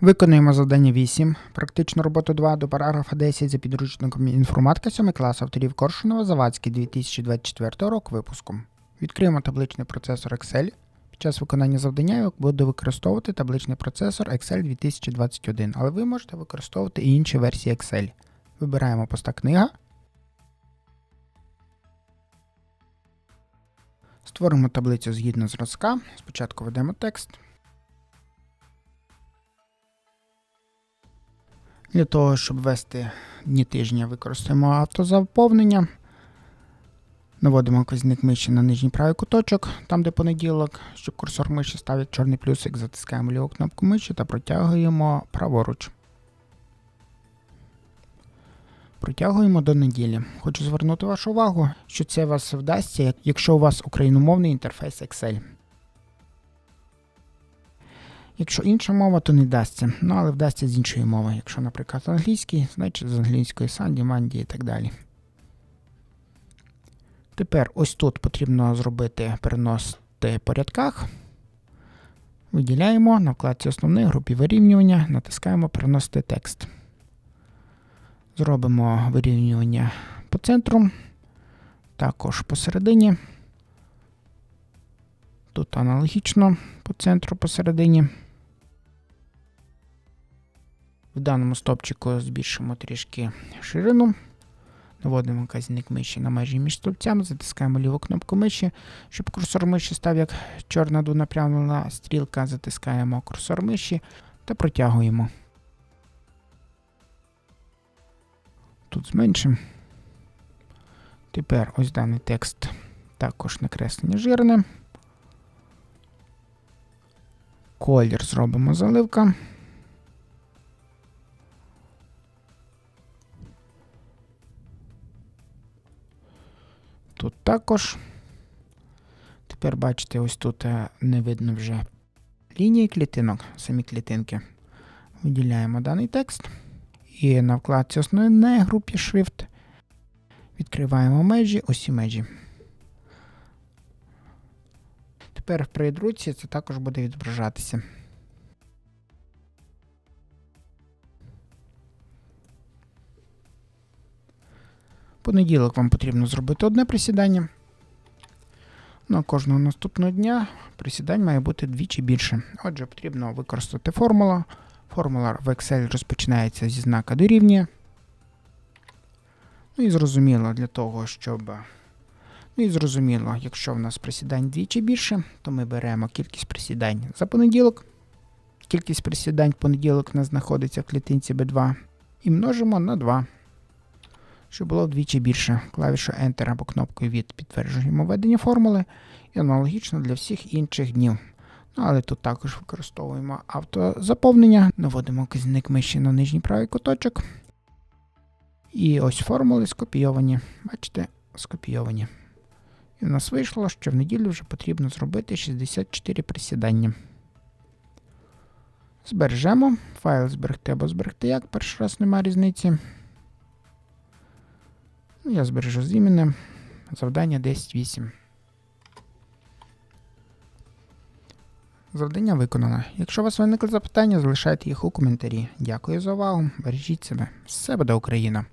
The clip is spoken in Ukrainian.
Виконуємо завдання 8, практичну роботу 2 до параграфа 10 за підручником інформатика 7 клас авторів Коршунова Завадський 2024 року випуску. Відкриємо табличний процесор Excel. Під час виконання завдання я буду використовувати табличний процесор Excel 2021, але ви можете використовувати і інші версії Excel. Вибираємо поста книга. Створимо таблицю згідно зразка. Спочатку введемо текст. Для того, щоб ввести дні тижня, використаємо автозаповнення. Наводимо вказівник миші на нижній правий куточок, там де понеділок, щоб курсор миші став як чорний плюсик, затискаємо ліву кнопку миші та протягуємо праворуч. Протягуємо до неділі. Хочу звернути вашу увагу, що це вас вдасться, якщо у вас україномовний інтерфейс Excel. Якщо інша мова, то не вдасться. Ну, але вдасться з іншої мови. Якщо, наприклад, англійський, значить з англійської Санді, Манді і так далі. Тепер ось тут потрібно зробити переносити по рядках. Виділяємо на вкладці основних групі вирівнювання, натискаємо переносити текст. Зробимо вирівнювання по центру, також посередині. Тут аналогічно по центру посередині. В даному стопчику збільшимо трішки ширину. Наводимо вказівник миші на межі між стовпцями, затискаємо ліву кнопку миші, щоб курсор миші став як чорна двонапрямлена стрілка, затискаємо курсор миші та протягуємо. Тут зменшимо. Тепер ось даний текст також накреслення жирне. Колір зробимо заливка. Тут також. Тепер бачите, ось тут е, не видно вже лінії клітинок, самі клітинки. Виділяємо даний текст. І на вкладці основної групі шрифт відкриваємо межі, усі межі. Тепер в придруці це також буде відображатися. Понеділок вам потрібно зробити одне присідання. Ну, кожного наступного дня присідань має бути двічі більше. Отже, потрібно використати формулу. Формула в Excel розпочинається зі знака дорівнює. Ну і зрозуміло, для того, щоб. Ну і зрозуміло, якщо в нас присідань двічі більше, то ми беремо кількість присідань за понеділок. Кількість присідань в понеділок у нас знаходиться в клітинці B2. І множимо на 2. Щоб було вдвічі більше. Клавішу Enter або кнопкою від підтверджуємо введення формули. І аналогічно для всіх інших днів. Ну, але тут також використовуємо автозаповнення, наводимо вказівник миші на нижній правий куточок. І ось формули скопійовані. Бачите, скопійовані. І в нас вийшло, що в неділю вже потрібно зробити 64 присідання. Збережемо. Файл зберегти або зберегти як, перший раз немає різниці. Ну, Я збережу зміни. Завдання 10.8. Завдання виконано. Якщо у вас виникли запитання, залишайте їх у коментарі. Дякую за увагу. Бережіть себе. Все буде Україна!